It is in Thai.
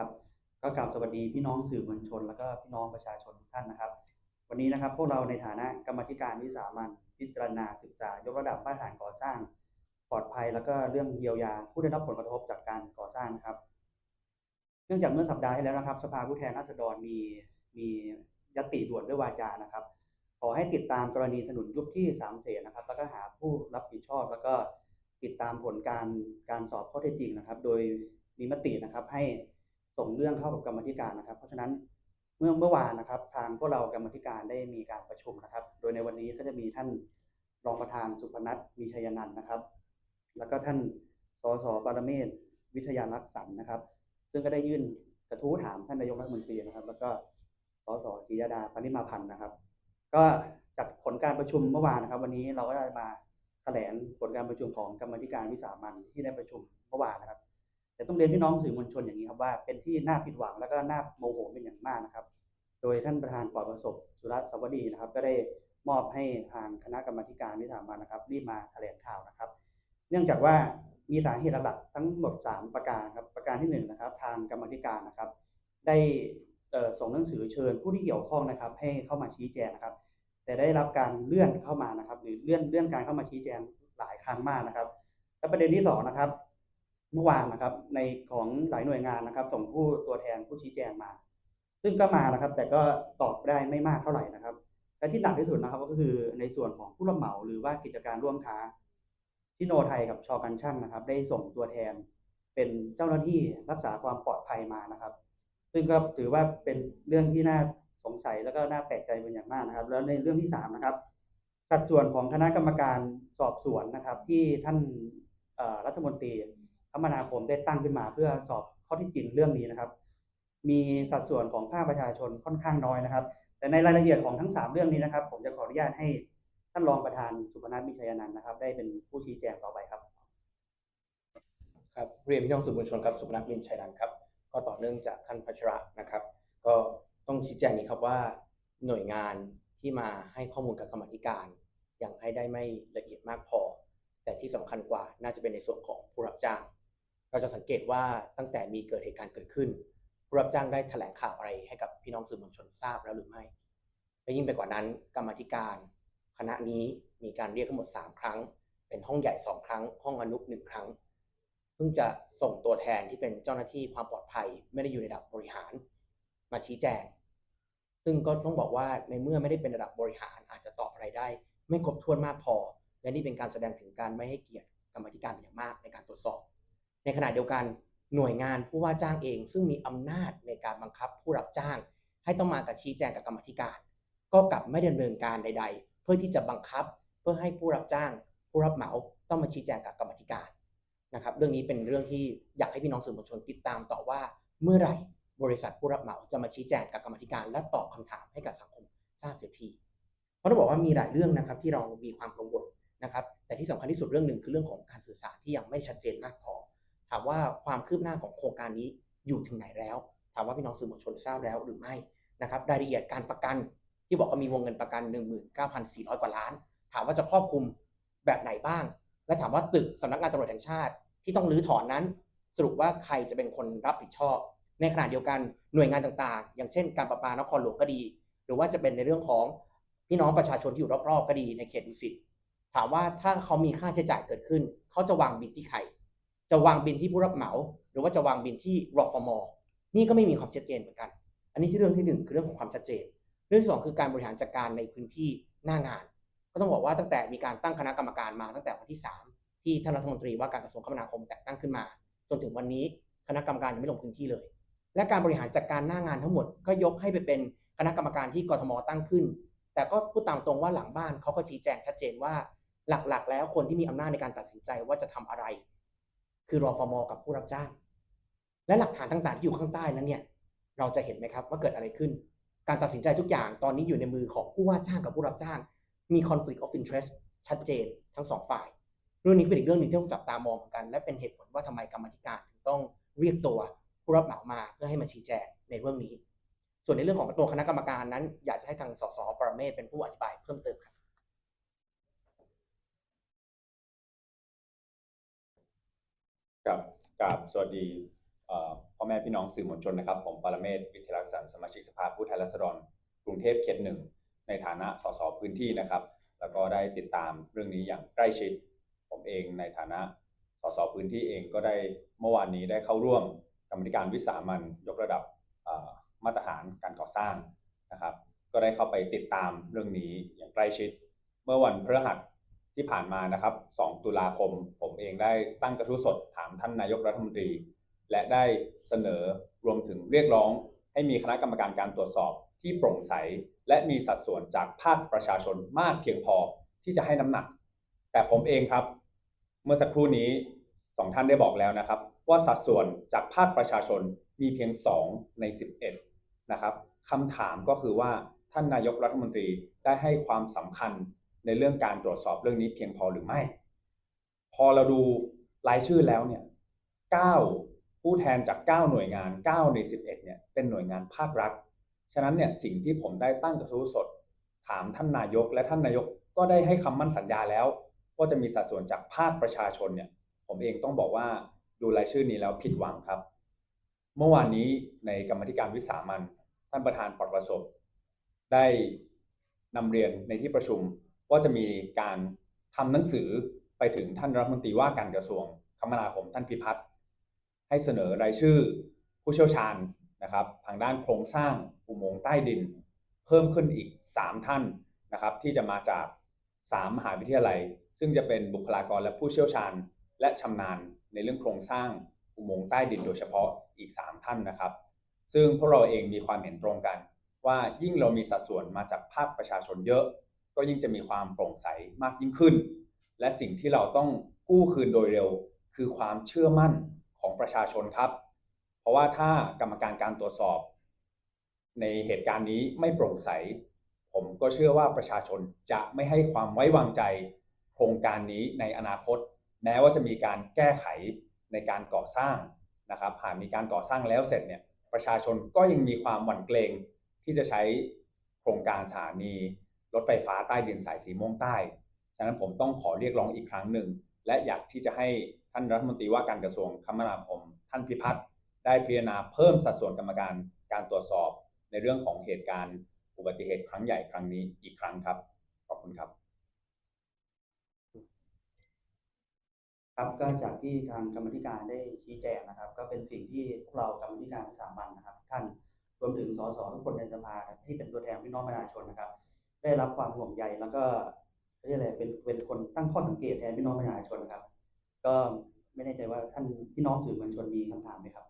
ครับก็กราบสวัสดีพี่น้องสื่อมวลชน แล้วก็พี่น้องประชาชนทุกท่านนะครับ วันนี้นะครับพวกเราในฐานะกรรมธิการวิสามันพิจารณาศึกษายกระดับมาตรฐานก่อสร้าง ปลอดภัยแล้วก็เรื่องเยียวยา ผู้ได้รับผลกระทบจากการก่อสร้างนะครับ เนื่องจากเมื่อสัปดาห์ที่แล้วนะครับ สภาผู้แทนราษฎรมีมียติด่วนด้วยวาจานะครับ ขอให้ติดตามกรณีถนนยุบที่สามเสนนะครับ แล้วก็หาผู้รับผิดชอบ แล้วก็ติดตามผลการการสอบข้อเท็จจริงนะครับ โดยมีมตินะครับให้ ส่งเรื่องเข้ากับกรรมธิการนะครับ เพราะฉะนั้นเมื่อเมื่อวานนะครับ ทางพวกเรากรรมธิการได้มีการประชุมนะครับ โดยในวันนี้ก็จะมีท่านรองประธานสุพนัทมีชัยนันท์นะครับ แล้วก็ท่านสสปารเมศวิทยารักษ์สันนะครับ ซึ่งก็ได้ยื่นกระทู้ถามท่านนายกรัฐมนตรีนะครับ แล้วก็สสศรียดาปณิมาพันธ์นะครับ ก็จากผลการประชุมเมื่อวานนะครับ วันนี้เราก็ได้มาแถลงผลการประชุมของกรรมธิการวิสามันที่ได้ประชุมเมื่อวานนะครับ แต่ต้องเรียนพี่น้องสื่อมวลชนอย่างนี้ครับว่าเป็นที่น่าผิดหวังแล้วก็น่าโมโหเป็นอย่างมากนะครับ โดยท่านประธานปลอดประสบสุรัตสวัสดีนะครับ ก็ได้มอบให้ทางคณะกรรมการวิสามันนะครับรีบมาแถลงข่าวนะครับ เนื่องจากว่ามีสาเหตุหลักทั้งหมด 3 ประการครับประการที่1นนะครับ ทางกรรมธิการนะครับ ได้ส่งหนังสือเชิญผู้ที่เกี่ยวข้องนะครับ ให้เข้ามาชี้แจงนะครับ แต่ได้รับการเลื่อนเข้ามานะครับ หรือเลื่อนเลื่อนการเข้ามาชี้แจงหลายครั้งมากนะครับ และประเด็นที่สองนะครับ เมื่อวานนะครับ ในของหลายหน่วยงานนะครับ ส่งผู้ตัวแทนผู้ชี้แจงมา ซึ่งก็มานะครับ แต่ก็ตอบได้ไม่มากเท่าไหร่นะครับและที่หนักที่สุดนะครับ ก็คือในส่วนของผู้รับเหมาหรือว่ากิจการร่วมค้าที่โนไทยกับชอกันช่างนะครับ ได้ส่งตัวแทน เป็นเจ้าหน้าที่รักษาความปลอดภัยมานะครับ ซึ่งก็ถือว่าเป็นเรื่องที่น่าสงสัยแล้วก็น่าแปลกใจเป็นอย่างมากนะครับ แล้วในเรื่องที่สามนะครับสัดส่วนของคณะกรรมการสอบสวนนะครับ ที่ท่านรัฐมนตรี คมนาคมได้ตั้งขึ้นมาเพื่อสอบข้อที่จริงเรื่องนี้นะครับ มีสัดส่วนของภาคประชาชนค่อนข้างน้อยนะครับ แต่ในรายละเอียดของทั้งสามเรื่องนี้นะครับ ผมจะขออนุญาตให้ท่านรองประธานสุพนัทมิชัยนันท์นะครับ ได้เป็นผู้ชี้แจงต่อไปครับ ครับเรียนพี่น้องสื่อมวลชนครับสุพนัทมิชัยนันท์ครับก็ต่อเนื่องจากท่านพัชระนะครับ ก็ต้องชี้แจงนี้ครับว่าหน่วยงานที่มาให้ข้อมูลกับกรรมธิการยังให้ได้ไม่ละเอียดมากพอ แต่ที่สำคัญกว่าน่าจะเป็นในส่วนของผู้รับจ้าง เราจะสังเกตว่าตั้งแต่มีเกิดเหตุการณ์เกิดขึ้นผู้รับจ้างได้แถลงข่าวอะไรให้กับพี่น้องสื่อมวลชนทราบแล้วหรือไม่และยิ่งไปกว่านั้นกรรมธิการ คณะนี้มีการเรียกทั้งหมด 3 ครั้ง เป็นห้องใหญ่ 2 ครั้ง ห้องอนุหนึ่งครั้งเพิ่งจะส่งตัวแทนที่เป็นเจ้าหน้าที่ความปลอดภัย ไม่ได้อยู่ในระดับบริหาร มาชี้แจง ซึ่งก็ต้องบอกว่าในเมื่อไม่ได้เป็นระดับบริหารอาจจะตอบอะไรได้ ไม่ครบถ้วนมากพอ และนี่เป็นการแสดงถึงการไม่ให้เกียรติกรรมธิการเป็นอย่างมากในการตรวจสอบ ในขณะเดียวกันหน่วยงานผู้ว่าจ้างเอง ซึ่งมีอำนาจในการบังคับผู้รับจ้าง ให้ต้องมากับชี้แจงกับกรรมธิการ ก็กลับไม่ดำเนินการใด ๆ เพื่อที่จะบังคับเพื่อให้ผู้รับจ้าง ผู้รับเหมาต้องมาชี้แจงกับกรรมธิการนะครับ เรื่องนี้เป็นเรื่องที่อยากให้พี่น้องสื่อมวลชนติดตามต่อว่า เมื่อไหร่บริษัทผู้รับเหมาจะมาชี้แจงกับกรรมธิการ และตอบคำถามให้กับสังคมทราบเสียทีเพราะต้องบอกว่ามีหลายเรื่องนะครับที่เรามีความกังวลนะครับ แต่ที่สำคัญที่สุดเรื่องหนึ่งคือเรื่องของการสื่อสารที่ยังไม่ชัดเจนมากพอ ถามว่าความคืบหน้าของโครงการนี้อยู่ถึงไหนแล้ว ถามว่าพี่น้องสื่อมวลชนทราบแล้วหรือไม่นะครับรายละเอียดการประกันที่บอกว่ามีวงเงินประกัน 19,400 กว่าล้าน ถามว่าจะครอบคลุมแบบไหนบ้าง และถามว่าตึกสำนักงานตำรวจแห่งชาติ ที่ต้องรื้อถอนนั้น สรุปว่าใครจะเป็นคนรับผิดชอบ ในขณะเดียวกันหน่วยงานต่างๆ อย่างเช่น การประปานครหลวงก็ดี หรือว่าจะเป็นในเรื่องของพี่น้องประชาชนที่อยู่รอบๆก็ดีในเขตดุสิตถามว่าถ้าเขามีค่าใช้จ่ายเกิดขึ้น เขาจะวางบินที่ใคร จะวางบินที่ผู้รับเหมา หรือว่าจะวางบินที่รอฟอมนี่ก็ไม่มีความชัดเจนเหมือนกัน อันนี้ที่เรื่องที่หนึ่งคือเรื่องของความชัดเจน เรื่องที่สองคือการบริหารจัดการในพื้นที่หน้างาน ก็ต้องบอกว่าตั้งแต่มีการตั้งคณะกรรมการมาตั้งแต่วันที่ 3 ที่ท่านรัฐมนตรีว่าการกระทรวงคมนาคมแต่งตั้งขึ้นมา จนถึงวันนี้คณะกรรมการยังไม่ลงพื้นที่เลย และการบริหารจัดการหน้างานทั้งหมดก็ยกให้ไปเป็นคณะกรรมการที่กรทมตั้งขึ้น แต่ก็พูดตามตรงว่าหลังบ้านเขาก็ชี้แจงชัดเจนว่าหลักๆ แล้วคนที่มีอำนาจในการตัดสินใจว่าจะทำอะไร คือรอฟอร์มกับผู้รับจ้าง และหลักฐานต่างๆที่อยู่ข้างใต้นั้นเนี่ยเราจะเห็นไหมครับว่าเกิดอะไรขึ้น การตัดสินใจทุกอย่างตอนนี้อยู่ในมือของผู้ว่าจ้างกับผู้รับจ้าง มี conflict of interest ชัดเจนทั้งสองฝ่าย เรื่องนี้เป็นอีกเรื่องหนึ่งที่ต้องจับตามองเหมือนกัน และเป็นเหตุผลว่าทำไมกรรมธิการถึงต้องเรียกตัวผู้รับเหมามาเพื่อให้มาชี้แจงในเรื่องนี้ ส่วนในเรื่องของตัวคณะกรรมการนั้น อยากจะให้ทางสสปรเมศเป็นผู้อธิบายเพิ่มเติมครับ กับกับสวัสดีพ่อแม่พี่น้องสื่อมวลชนนะครับ ผมปรเมศวิทยาลักษณ์สมาชิกสภาผู้แทนราษฎรกรุงเทพเขตหนึ่งในฐานะสสพื้นที่นะครับ แล้วก็ได้ติดตามเรื่องนี้อย่างใกล้ชิด ผมเองในฐานะสสพื้นที่เองก็ได้เมื่อวานนี้ได้เข้าร่วมกรรมธิการวิสามันยกระดับมาตรฐานการก่อสร้างนะครับ ก็ได้เข้าไปติดตามเรื่องนี้อย่างใกล้ชิด เมื่อวันพฤหัส ที่ผ่านมานะครับ 2 ตุลาคม ผมเองได้ตั้งกระทู้สดถามท่านนายกรัฐมนตรี และได้เสนอรวมถึงเรียกร้อง ให้มีคณะกรรมการการตรวจสอบที่โปร่งใส และมีสัดส่วนจากภาคประชาชนมากเพียงพอที่จะให้น้ำหนัก แต่ผมเองครับ เมื่อสักครู่นี้สองท่านได้บอกแล้วนะครับ ว่าสัดส่วนจากภาคประชาชนมีเพียง 2 ใน 11 นะครับคำถามก็คือว่าท่านนายกรัฐมนตรีได้ให้ความสำคัญ ในเรื่องการตรวจสอบเรื่องนี้เพียงพอหรือไม่ พอเราดูรายชื่อแล้วเนี่ย9ผู้แทนจาก 9 หน่วยงาน 9 ใน 11เนี่ยเป็นหน่วยงานภาครัฐ ฉะนั้นเนี่ยสิ่งที่ผมได้ตั้งกระทู้สด ถามท่านนายก และท่านนายกก็ได้ให้คำมั่นสัญญาแล้ว ว่าจะมีสัดส่วนจากภาคประชาชนเนี่ยผมเองต้องบอกว่าดูรายชื่อนี้แล้วผิดหวังครับ เมื่อวานนี้ในกรรมธิการวิสามันท่านประธานปลอดประสบ ได้นำเรียนในที่ประชุม ว่าจะมีการทำหนังสือไปถึงท่านรัฐมนตรีว่าการกระทรวงคมนาคมท่านพิพัฒน์ให้เสนอรายชื่อผู้เชี่ยวชาญนะครับ ทางด้านโครงสร้างอุโมงค์ใต้ดิน เพิ่มขึ้นอีก 3 ท่านนะครับ ที่จะมาจาก 3 มหาวิทยาลัย ซึ่งจะเป็นบุคลากรและผู้เชี่ยวชาญ และชำนาญในเรื่องโครงสร้างอุโมงค์ใต้ดินโดยเฉพาะอีก 3 ท่านนะครับ ซึ่งพวกเราเองมีความเห็นตรงกัน ว่ายิ่งเรามีสัดส่วนมาจากภาคประชาชนเยอะ ก็ยิ่งจะมีความโปร่งใสมากยิ่งขึ้น และสิ่งที่เราต้องกู้คืนโดยเร็ว คือความเชื่อมั่นของประชาชนครับ เพราะว่าถ้ากรรมการการตรวจสอบ ในเหตุการณ์นี้ไม่โปร่งใส ผมก็เชื่อว่าประชาชนจะไม่ให้ความไว้วางใจ โครงการนี้ในอนาคต แม้ว่าจะมีการแก้ไขในการก่อสร้างนะครับหากมีการก่อสร้างแล้วเสร็จเนี่ยประชาชนก็ยังมีความหวั่นเกรงที่จะใช้โครงการสถานี รถไฟฟ้าใต้ดินสายสีม่วงใต้ ฉะนั้นผมต้องขอเรียกร้องอีกครั้งหนึ่ง และอยากที่จะให้ท่านรัฐมนตรีว่าการกระทรวงคมนาคม ท่านพิพัฒน์ได้พิจารณาเพิ่มสัดส่วนกรรมการการตรวจสอบ ในเรื่องของเหตุการณ์อุบัติเหตุครั้งใหญ่ครั้งนี้อีกครั้งครับ ขอบคุณครับ ครับก็จากที่ทางกรรมธิการได้ชี้แจงนะครับ ก็เป็นสิ่งที่พวกเรากรรมธิการสามัญนะครับ ท่านรวมถึงสสทุกคนในสภาที่เป็นตัวแทนพี่น้องประชาชนนะครับ ได้รับความห่วงใยแล้วก็เรียกอะไรเป็นเป็นคนตั้งข้อสังเกตแทนพี่น้องประชาชนนะครับ ก็ไม่แน่ใจว่าท่านพี่น้องสื่อมวลชนมีคำถามไหมครับ